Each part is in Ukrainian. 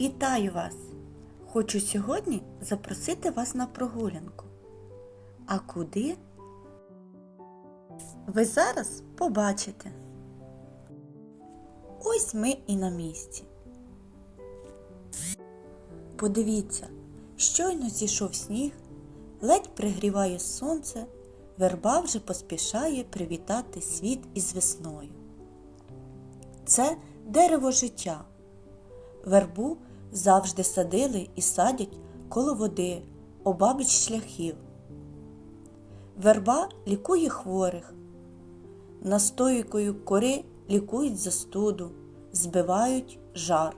Вітаю вас! Хочу сьогодні запросити вас на прогулянку. А куди? Ви зараз побачите. Ось ми і на місці. Подивіться, щойно зійшов сніг, ледь пригріває сонце, верба вже поспішає привітати світ із весною. Це дерево життя. Вербу завжди садили і садять коло води, обабіч шляхів. Верба лікує хворих, настоїкою кори лікують застуду, збивають жар.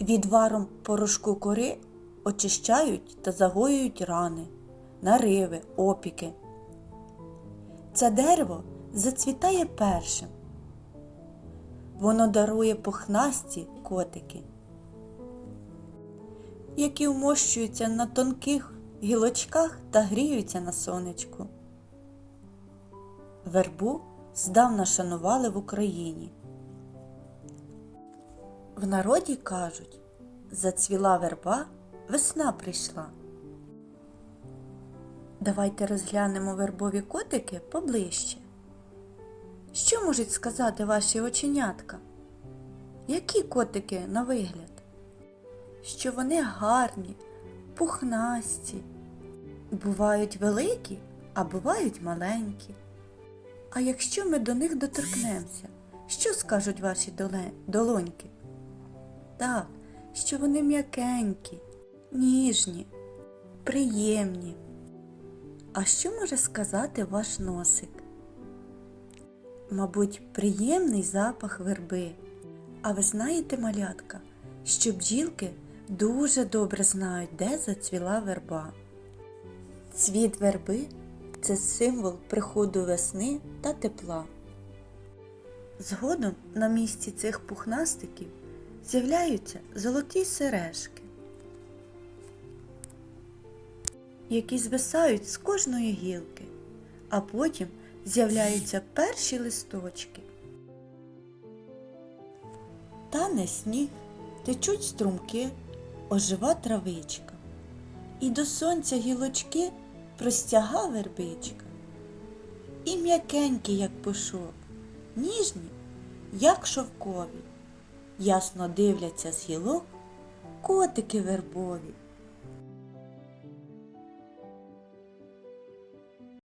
Відваром порошку кори очищають та загоюють рани, нариви, опіки. Це дерево зацвітає першим. Воно дарує пухнасті котики, які вмощуються на тонких гілочках та гріються на сонечку. Вербу здавна шанували в Україні. В народі кажуть, зацвіла верба, весна прийшла. Давайте розглянемо вербові котики поближче. Що можуть сказати ваші оченятка? Які котики на вигляд? Що вони гарні, пухнасті, бувають великі, а бувають маленькі. А якщо ми до них доторкнемося, що скажуть ваші долоньки? Так, що вони м'якенькі, ніжні, приємні. А що може сказати ваш носик? Мабуть, приємний запах верби. А ви знаєте, малятка, що бджілки дуже добре знають, де зацвіла верба. Цвіт верби це символ приходу весни та тепла. Згодом на місці цих пухнастиків з'являються золоті сережки, які звисають з кожної гілки, а потім з'являються перші листочки. Тане сніг, течуть струмки, ожива травичка, і до сонця гілочки простяга вербичка. І м'якенькі, як пушок, ніжні, як шовкові, ясно дивляться з гілок котики вербові.